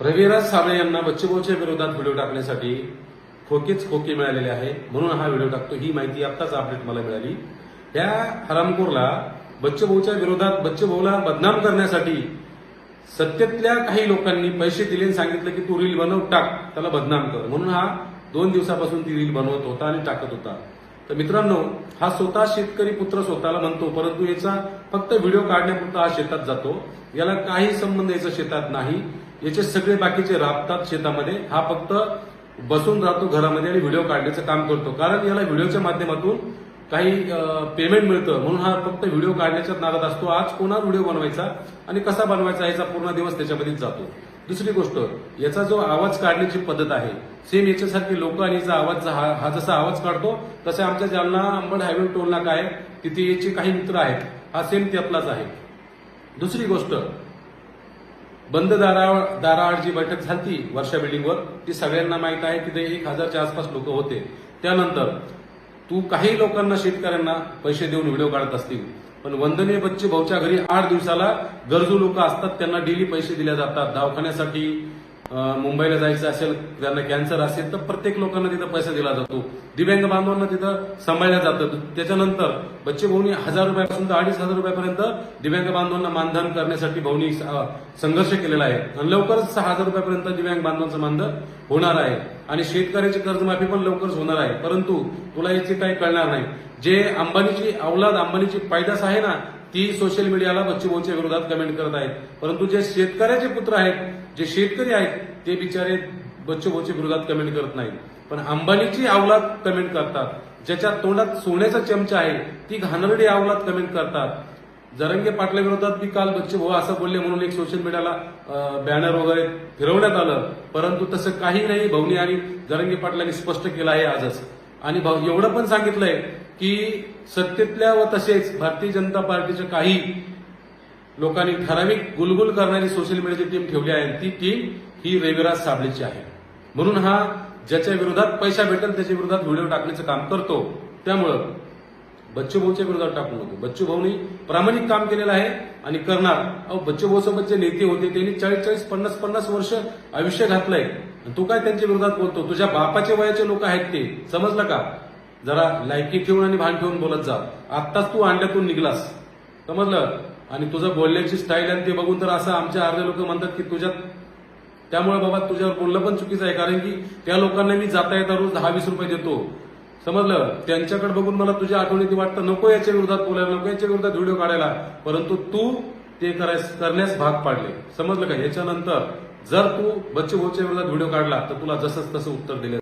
रविराज साबळे यांना बच्चूभाऊच्या विरोधात व्हिडिओ टाकण्यासाठी खोकेच खोके मिळालेले आहे. म्हणून हा व्हिडिओ टाकतो. ही माहिती आत्ताच अपडेट मला मिळाली. या हरामखोरला बच्चूभाऊच्या विरोधात बच्चूभाऊला बदनाम करण्यासाठी सत्तेतल्या काही लोकांनी पैसे दिले आणि सांगितलं की तू रील बनव टाक. त्याला बदनाम कर. म्हणून हा दोन दिवसापासून ती रील बनवत होता आणि टाकत होता. तर मित्रांनो हा स्वतः शेतकरी पुत्र स्वतःला म्हणतो परंतु याचा फक्त व्हिडिओ काढण्यापुरता हा शेतात जातो. याला काही संबंध याचा शेतात नाही. याचे सगळे बाकीचे राबतात शेतामध्ये. हा फक्त बसून राहतो घरामध्ये आणि व्हिडिओ काढण्याचं काम करतो. कारण याला व्हिडिओच्या माध्यमातून काही पेमेंट मिळतं. म्हणून हा फक्त व्हिडिओ काढण्याच्या नादात असतो. आज कोणा व्हिडिओ बनवायचा आणि कसा बनवायचा याचा पूर्ण दिवस त्याच्यामध्येच जातो. दुसरी गोष्ट याचा जो आवाज काढण्याची पद्धत आहे सेम याच्यासारखे लोक आणि याचा आवाज हा हा जसा आवाज काढतो तसे आमच्या जालना अंबड हायवे टोल नाका आहे. तिथे याचे काही मित्र आहेत. हा सेम त्यातलाच आहे. दुसरी गोष्ट बंद दारा दाराआड जी बैठक झाली वर्षा बिल्डिंगवर ती सगळ्यांना माहीत आहे तिथे एक हजारच्या आसपास लोक होते. त्यानंतर तू काही लोकांना शेतकऱ्यांना पैसे देऊन व्हिडिओ काढत असतील पण वंदनीय बच्चे भाऊच्या घरी आठ दिवसाला गरजू लोक असतात त्यांना डेली पैसे दिले जातात. दवाखान्यासाठी मुंबईला जायचं असेल त्यांना कॅन्सर असेल तर प्रत्येक लोकांना तिथं पैसा दिला जातो. दिव्यांग बांधवांना तिथं सांभाळलं जातं. त्याच्यानंतर बच्चे भाऊनी हजार रुपयापासून तर अडीच हजार रुपयापर्यंत दिव्यांग बांधवांना मानधन करण्यासाठी भाऊनी संघर्ष केलेला आहे. आणि लवकरच सहा हजार रुपयापर्यंत दिव्यांग बांधवांचं मानधन होणार आहे. आणि शेतकऱ्याची कर्जमाफी पण लवकरच होणार आहे. परंतु तुला याची काही कळणार नाही. जे अंबानीची अवलाद अंबानीची पायदास आहे ना ती सोशल मीडियाला बच्चूभाऊच्या विरोधात कमेंट करत आहेत. परंतु जे शेतकऱ्याचे पुत्र आहेत जे शेतकरी आहेत ते बिचारे बच्चूभाऊच्या विरोधात कमेंट करत नाहीत. पण अंबानीची अवलाद कमेंट करतात. ज्याच्या तोंडात सोन्याचा चमचा आहे ती घाणरडी अवलाद कमेंट करतात. जरंगे पाटला विरोधात काल बच्चू भाऊ असं बोलले म्हणून एक सोशल मीडियाला बॅनर वगैरे फिरवण्यात आलं. परंतु तसं काही नाही. भाऊनी आणि जरंगे पाटलांनी स्पष्ट केलं आहे आजच. आणि भाऊ एवढं पण सांगितलंय की सत्तेतल्या व तसेच भारतीय जनता पार्टीच्या काही लोकांनी ठराविक गुलगुल करणारी सोशल मीडियाची टीम ठेवली आहे ती टीम ही रविराज साबळेची आहे. म्हणून हा ज्याच्या विरोधात पैसा भेटेल त्याच्या विरोधात व्हिडिओ टाकण्याचं काम करतो. त्यामुळं बच्चू भाऊच्या विरोधात टाकू नको. बच्चू भाऊनी प्रामाणिक काम केलेलं आहे आणि करणार. अहो बच्चू भाऊ सोबत जे नेते होते त्यांनी चाळीस चाळीस पन्नास पन्नास वर्ष आयुष्य घातलंय. आणि तू काय त्यांच्या विरोधात बोलतो? तुझ्या बापाचे वयाचे लोक आहेत ते. समजलं का? जरा लायकी ठेवून आणि भान ठेवून बोलत जा. आत्ताच तू अंड्यातून निघलास. समजलं? आणि तुझं बोलण्याची स्टाईल आणि ते बघून तर असं आमच्या अर्धे लोक म्हणतात की तुझ्यात त्यामुळे बाबा तुझ्यावर बोलणं पण चुकीचं आहे कारण की त्या लोकांना मी जाता येता रोज दहा वीस रुपये देतो. समजलं? त्यांच्याकडे बघून मला तुझ्या आठवणीत वाटतं. नको याच्या विरोधात बोलायला नको याच्या विरोधात व्हिडिओ काढायला. परंतु तू ते करायस करण्यास भाग पाडले. समजलं का? याच्यानंतर जर तू बच्चे भाऊच्या विरोधात व्हिडिओ काढला तर तुला जसंच तसं उत्तर दिलं